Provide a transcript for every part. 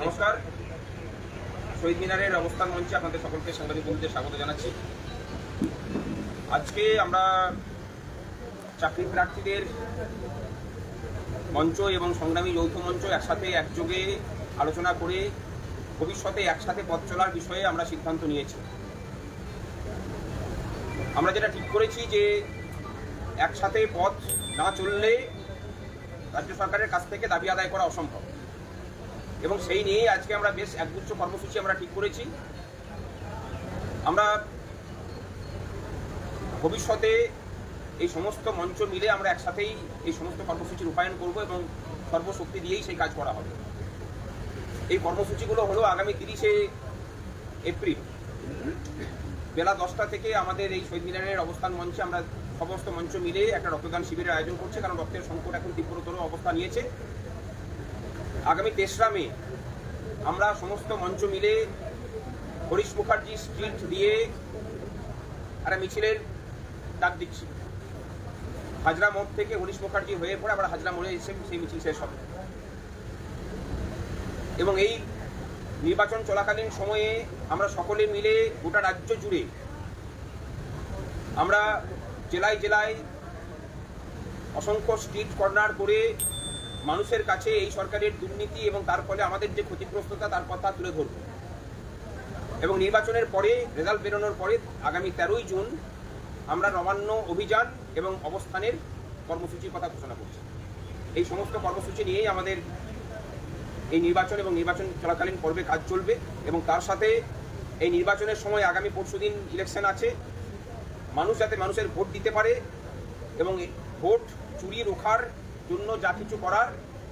নমস্কার। শহীদ মিনারের অবস্থান মঞ্চে আপনাদের সকলকে সাংবাদিক বন্ধুদের স্বাগত জানাচ্ছি। আজকে আমরা চাকরি প্রার্থীদের মঞ্চ এবং সংগ্রামী যৌথ মঞ্চ একসাথে একযোগে আলোচনা করে ভবিষ্যতে একসাথে পথ চলার বিষয়ে আমরা সিদ্ধান্ত নিয়েছি। আমরা যেটা ঠিক করেছি যে একসাথে পথ না চললে রাজ্য সরকারের কাছ থেকে দাবি আদায় করা অসম্ভব। এবং সেই নিয়েই আজকে আমরা বেশ একগুচ্ছ কর্মসূচি আমরা ঠিক করেছি। আমরা ভবিষ্যতে এই সমস্ত মঞ্চ মিলে আমরা একসাথেই এই সমস্ত কর্মসূচি রূপায়ণ করব এবং সর্বশক্তি দিয়েই সেই কাজ করা হবে। এই কর্মসূচিগুলো হলো আগামী তিরিশে এপ্রিল। বেলা দশটা থেকে আমাদের এই শহীদ মিনারের অবস্থান মঞ্চে আমরা সমস্ত মঞ্চ মিলে একটা রক্তদান শিবিরের আয়োজন করছে, কারণ রক্তের সংকট এখন তীব্রতর অবস্থা নিয়েছে। আগামী তেসরা মে আমরা সমস্ত মঞ্চ মিলে হরিশ মুখার্জি স্ট্রিট দিয়ে একটা মিছিলের ডাক দিচ্ছি। হাজরা মোড় থেকে হরিশ মুখার্জি হয়ে পড়ে আবার হাজরা মোড়ে এসে সেই মিছিল শেষ হবে। এবং এই নির্বাচন চলাকালীন সময়ে আমরা সকলে মিলে গোটা রাজ্য জুড়ে আমরা জেলায় জেলায় অসংখ্য স্ট্রিট কর্নার করে মানুষের কাছে এই সরকারের দুর্নীতি এবং তার ফলে আমাদের যে ক্ষতিগ্রস্ততা, তার কথা তুলে ধরব। এবং নির্বাচনের পরে, রেজাল্ট বেরোনোর পরে, আগামী তেরোই জুন আমরা নবান্ন অভিযান এবং অবস্থানের কর্মসূচির কথা ঘোষণা করছি। এই সমস্ত কর্মসূচি নিয়েই আমাদের এই নির্বাচন এবং নির্বাচন চলাকালীন পর্বে কাজ চলবে এবং তার সাথে এই নির্বাচনের সময় আগামী পরশুদিন ইলেকশন আছে। মানুষ যাতে মানুষের ভোট দিতে পারে এবং ভোট চুরি রোখার জন্য যা কিছু করার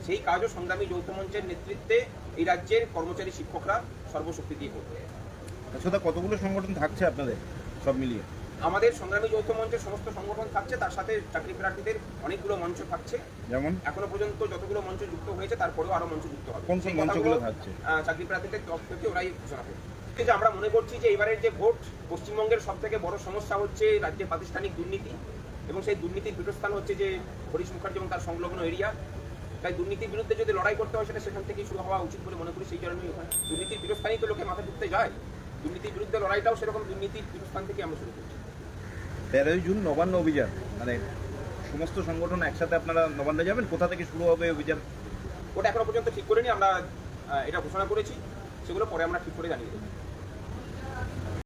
সেই কাজও সংগ্রামী যৌথ মঞ্চের নেতৃত্বে এই রাজ্যের কর্মচারী শিক্ষকরা সর্বশক্তি দিয়ে করবে। আচ্ছা কতগুলো সংগঠন থাকছে আপনাদের সব মিলিয়ে? আমাদের সংগ্রামী যৌথ মঞ্চের সমস্ত সংগঠন থাকছে তার সাথে চাকরি প্রার্থীদের অনেকগুলো মঞ্চ থাকছে। যেমন? এখনও পর্যন্ত যতগুলো মঞ্চ যুক্ত হয়েছে তারপরেও আরও মঞ্চ যুক্ত হবে। কোন কোন মঞ্চগুলো থাকছে? চাকরি প্রার্থীদের তরফ থেকে ওরাই ঘোষণা করবে যে আমরা মনে করছি যে এবারের যে ভোট পশ্চিমবঙ্গের সব থেকে বড় সমস্যা হচ্ছে রাজ্যে প্রাতিষ্ঠানিক দুর্নীতি। এবং সেই দুর্নীতির পীঠস্থান হচ্ছে যে হরিশ মুখার্জি এবং তার সংলগ্ন এরিয়া। তাই দুর্নীতির বিরুদ্ধে যদি লড়াই করতে হয় সেটা সেখান থেকেই শুরু হওয়া উচিত বলে মনে করি। সেই কারণেই ওখানে দুর্নীতির পীঠস্থানই তো লোকে মাথা ঢুকতে যায়। দুর্নীতির বিরুদ্ধে লড়াইটাও সেরকম দুর্নীতির পীঠস্থান থেকে আমরা শুরু করছি। তেরোই জুন নবান্ন অভিযান। মানে সমস্ত সংগঠন একসাথে আপনারা নবান্নে যাবেন? কোথা থেকে শুরু হবে অভিযান? ওটা এখনও পর্যন্ত ঠিক করিনি। আমরা এটা ঘোষণা করেছি। সেগুলো পরে আমরা ঠিক করে জানিয়ে দেবো।